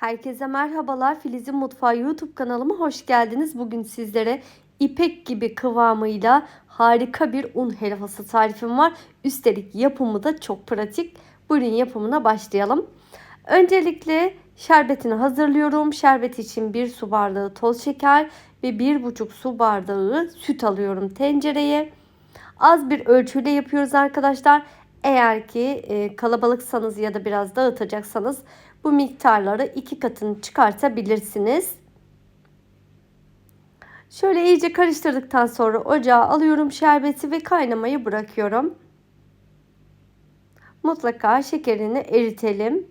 Herkese merhabalar. Filiz'in Mutfağı YouTube kanalıma hoş geldiniz. Bugün sizlere ipek gibi kıvamıyla harika bir un helvası tarifim var. Üstelik yapımı da çok pratik. Buyurun yapımına başlayalım. Öncelikle şerbetini hazırlıyorum. Şerbet için 1 su bardağı toz şeker ve 1,5 su bardağı süt alıyorum tencereye. Az bir ölçüyle yapıyoruz arkadaşlar. Eğer ki e, kalabalıksanız ya da biraz dağıtacaksanız bu miktarları iki katını çıkartabilirsiniz. Şöyle iyice karıştırdıktan sonra ocağa alıyorum şerbeti ve kaynamayı bırakıyorum. Mutlaka şekerini eritelim.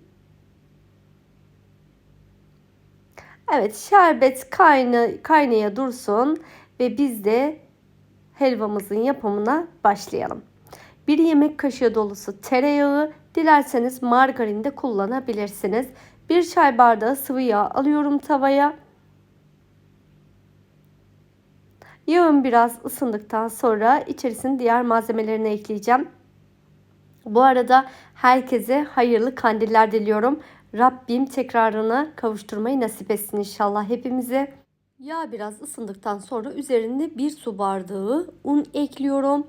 Evet şerbet kayna, kaynaya dursun ve biz de helvamızın yapımına başlayalım. Bir yemek kaşığı dolusu tereyağı, dilerseniz margarin de kullanabilirsiniz. Bir çay bardağı sıvı yağ alıyorum tavaya. Yağım biraz ısındıktan sonra içerisine diğer malzemelerini ekleyeceğim. Bu arada herkese hayırlı kandiller diliyorum. Rabbim tekrarına kavuşturmayı nasip etsin inşallah hepimize. Yağ biraz ısındıktan sonra üzerine bir su bardağı un ekliyorum.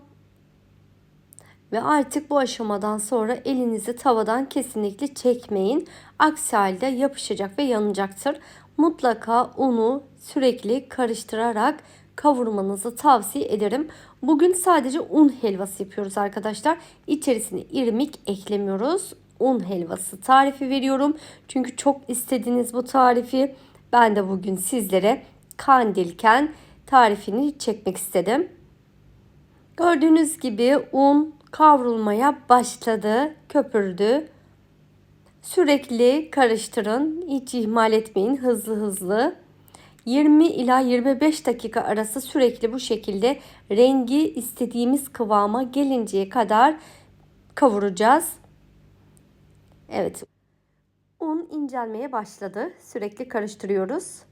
Ve artık bu aşamadan sonra elinizi tavadan kesinlikle çekmeyin. Aksi halde yapışacak ve yanacaktır. Mutlaka unu sürekli karıştırarak kavurmanızı tavsiye ederim. Bugün sadece un helvası yapıyoruz arkadaşlar. İçerisine irmik eklemiyoruz. Un helvası tarifi veriyorum. Çünkü çok istediğiniz bu tarifi ben de bugün sizlere kandilken tarifini çekmek istedim. Gördüğünüz gibi un kavrulmaya başladı, köpürdü. Sürekli karıştırın. Hiç ihmal etmeyin hızlı hızlı. 20 ila 25 dakika arası sürekli bu şekilde rengi istediğimiz kıvama gelinceye kadar kavuracağız. Evet. Un incelmeye başladı. Sürekli karıştırıyoruz.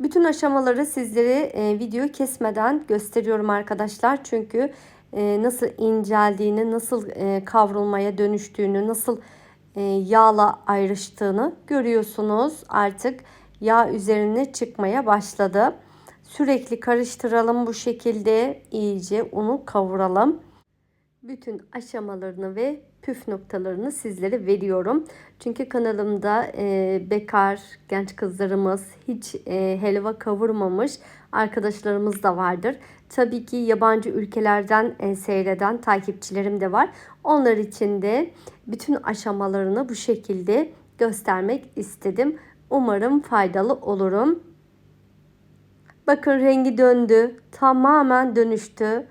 Bütün aşamaları sizlere e, videoyu kesmeden gösteriyorum arkadaşlar. Çünkü e, nasıl inceldiğini, nasıl e, kavrulmaya dönüştüğünü, nasıl e, yağla ayrıştığını görüyorsunuz. Artık yağ üzerine çıkmaya başladı. Sürekli karıştıralım bu şekilde iyice unu kavuralım. Bütün aşamalarını ve püf noktalarını sizlere veriyorum. Çünkü kanalımda e, bekar genç kızlarımız hiç e, helva kavurmamış arkadaşlarımız da vardır. Tabii ki yabancı ülkelerden e, seyreden takipçilerim de var. Onlar için de bütün aşamalarını bu şekilde göstermek istedim. Umarım faydalı olurum. Bakın rengi döndü. Tamamen dönüştü.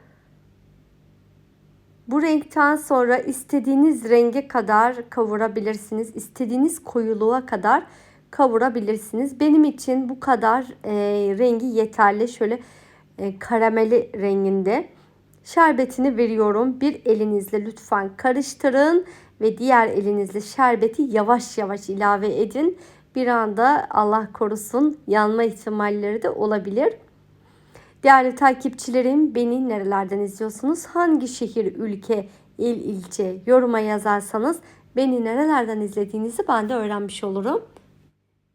Bu renkten sonra istediğiniz renge kadar kavurabilirsiniz. İstediğiniz koyuluğa kadar kavurabilirsiniz. Benim için bu kadar e, rengi yeterli. Şöyle e, karameli renginde. Şerbetini veriyorum. Bir elinizle lütfen karıştırın ve diğer elinizle şerbeti yavaş yavaş ilave edin. Bir anda Allah korusun yanma ihtimalleri de olabilir. Değerli takipçilerim beni nerelerden izliyorsunuz? Hangi şehir, ülke, il, ilçe yoruma yazarsanız beni nerelerden izlediğinizi ben de öğrenmiş olurum.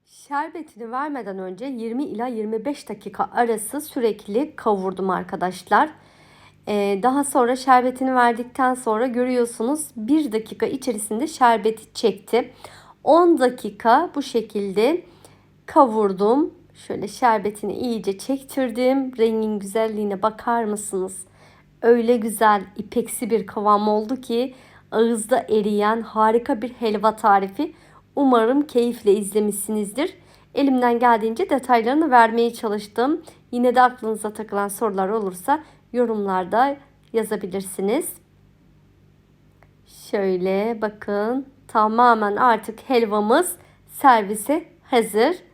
Şerbetini vermeden önce 20 ila 25 dakika arası sürekli kavurdum arkadaşlar. Ee, daha sonra şerbetini verdikten sonra görüyorsunuz 1 dakika içerisinde şerbeti çekti. 10 dakika bu şekilde kavurdum. Şöyle şerbetini iyice çektirdim. Rengin güzelliğine bakar mısınız? Öyle güzel ipeksi bir kıvam oldu ki ağızda eriyen harika bir helva tarifi. Umarım keyifle izlemişsinizdir. Elimden geldiğince detaylarını vermeye çalıştım. Yine de aklınıza takılan sorular olursa yorumlarda yazabilirsiniz. Şöyle bakın tamamen artık helvamız servise hazır.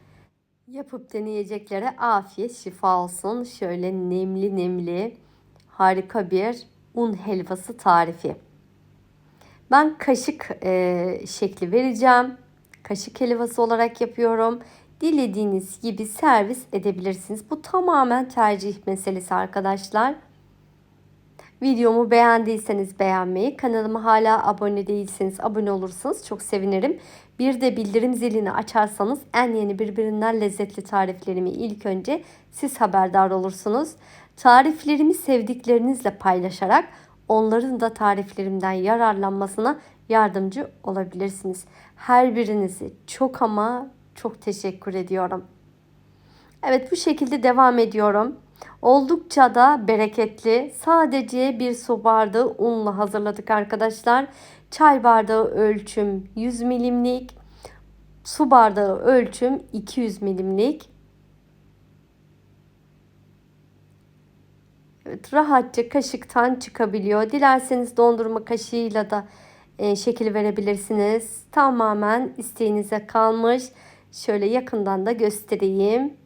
Yapıp deneyeceklere afiyet şifa olsun. Şöyle nemli nemli harika bir un helvası tarifi. Ben kaşık e, şekli vereceğim. Kaşık helvası olarak yapıyorum. Dilediğiniz gibi servis edebilirsiniz. Bu tamamen tercih meselesi arkadaşlar. Videomu beğendiyseniz beğenmeyi, kanalıma hala abone değilseniz abone olursanız çok sevinirim. Bir de bildirim zilini açarsanız en yeni birbirinden lezzetli tariflerimi ilk önce siz haberdar olursunuz. Tariflerimi sevdiklerinizle paylaşarak onların da tariflerimden yararlanmasına yardımcı olabilirsiniz. Her birinizi çok ama çok teşekkür ediyorum. Evet bu şekilde devam ediyorum. Oldukça da bereketli. Sadece bir su bardağı unla hazırladık arkadaşlar. Çay bardağı ölçüm 100 milimlik. Su bardağı ölçüm 200 milimlik. Evet, rahatça kaşıktan çıkabiliyor. Dilerseniz dondurma kaşığıyla da e, şekil verebilirsiniz. Tamamen isteğinize kalmış. Şöyle yakından da göstereyim.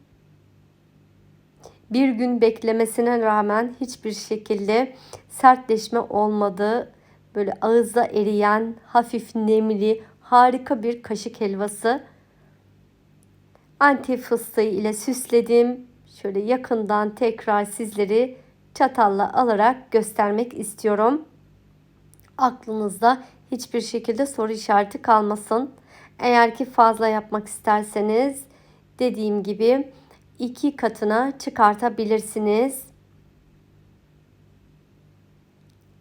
Bir gün beklemesine rağmen hiçbir şekilde sertleşme olmadı. Böyle ağızda eriyen, hafif nemli, harika bir kaşık helvası. Anti fıstığı ile süsledim. Şöyle yakından tekrar sizleri çatalla alarak göstermek istiyorum. Aklınızda hiçbir şekilde soru işareti kalmasın. Eğer ki fazla yapmak isterseniz dediğim gibi iki katına çıkartabilirsiniz.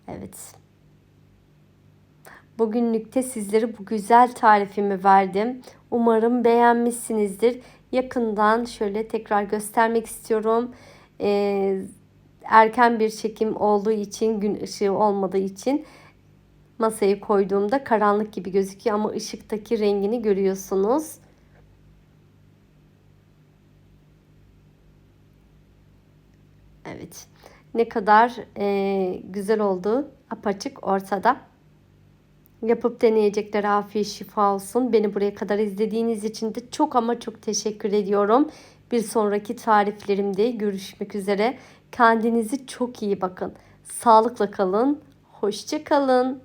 Evet. Bugünlükte sizlere bu güzel tarifimi verdim. Umarım beğenmişsinizdir. Yakından şöyle tekrar göstermek istiyorum. Ee, erken bir çekim olduğu için, gün ışığı olmadığı için masayı koyduğumda karanlık gibi gözüküyor ama ışıktaki rengini görüyorsunuz. Evet. Ne kadar e, güzel oldu. Apaçık ortada. Yapıp deneyecekler afiyet şifa olsun. Beni buraya kadar izlediğiniz için de çok ama çok teşekkür ediyorum. Bir sonraki tariflerimde görüşmek üzere. Kendinizi çok iyi bakın. Sağlıkla kalın. Hoşça kalın.